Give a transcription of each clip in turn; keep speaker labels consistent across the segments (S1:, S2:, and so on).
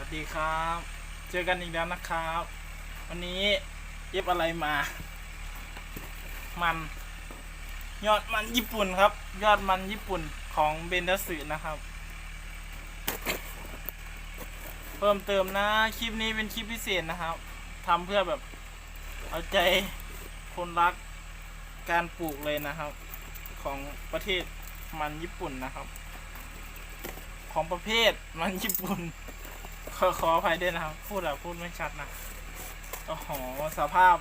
S1: วัสดีครับ เจอกันอีกแล้วนะครับ วันนี้เย็บอะไรมา มัน ยอดมันญี่ปุ่นครับ ยอดมันญี่ปุ่นของเบนดัสึนะครับ เพิ่มเติมนะ คลิปนี้เป็นคลิปพิเศษนะครับทำเพื่อแบบ เอาใจคนรักการปลูกเลยนะครับ ของประเทศมันญี่ปุ่นนะครับ ของประเภทมันญี่ปุ่น ขอขออภัยด้วยนะครับ พูดอะพูดไม่ชัดนะโอ้โหสภาพ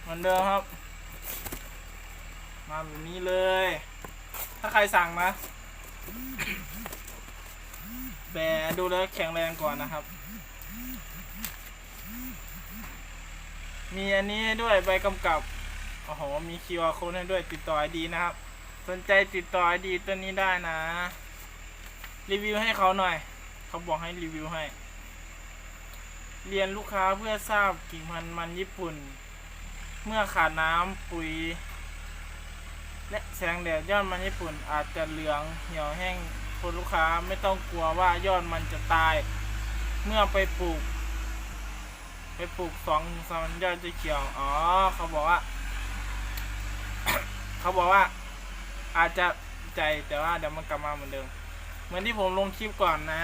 S1: เหมือนเดิมครับ มาแบบนี้เลย ถ้าใครสั่งนะ แบดูแล้วแข็งแรงก่อนนะครับ มีอันนี้ให้ด้วยใบกำกับโอ้โห มี QR code ให้ด้วยติดต่อไอดีนะครับ สนใจติดต่อไอดีตัวนี้ได้นะ รีวิวให้เขาหน่อย เขาบอกให้รีวิวให้ เรียนลูกค้าเพื่อทราบกิ่งพันธุ์มันญี่ปุ่น เมื่อขาดน้ำปุ๋ย และแสงแดดยอดมันญี่ปุ่น อาจจะเหลืองเหี่ยวแห้งคนลูกค้าไม่ต้องกลัวว่ายอดมันจะตาย เมื่อไปปลูก ไปปลูกสองสามยอดจะเขียว อ๋อ เขาบอกว่า เขาบอกว่า อาจจะใจแต่ว่าเดี๋ยวมันกลับมาเหมือนเดิม เหมือนที่ผมลงคลิปก่อนนะ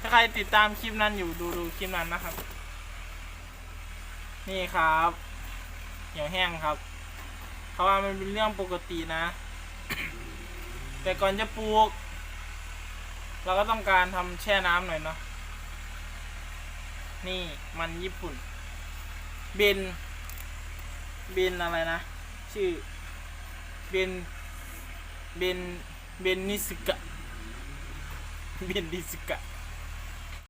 S1: ถ้าใครติดตามคลิปนั้นอยู่ดูดูคลิปนั้นนะครับ นี่ครับเหี่ยวแห้งครับ เพราะว่ามันเป็นเรื่องปกตินะ แต่ก่อนจะปลูก เราก็ต้องการทำแช่น้ำหน่อยเนาะนี่มันญี่ปุ่น เบน เบนอะไรนะ ชื่อ เบน เบน เบนนิสกะ เบนนิสกะ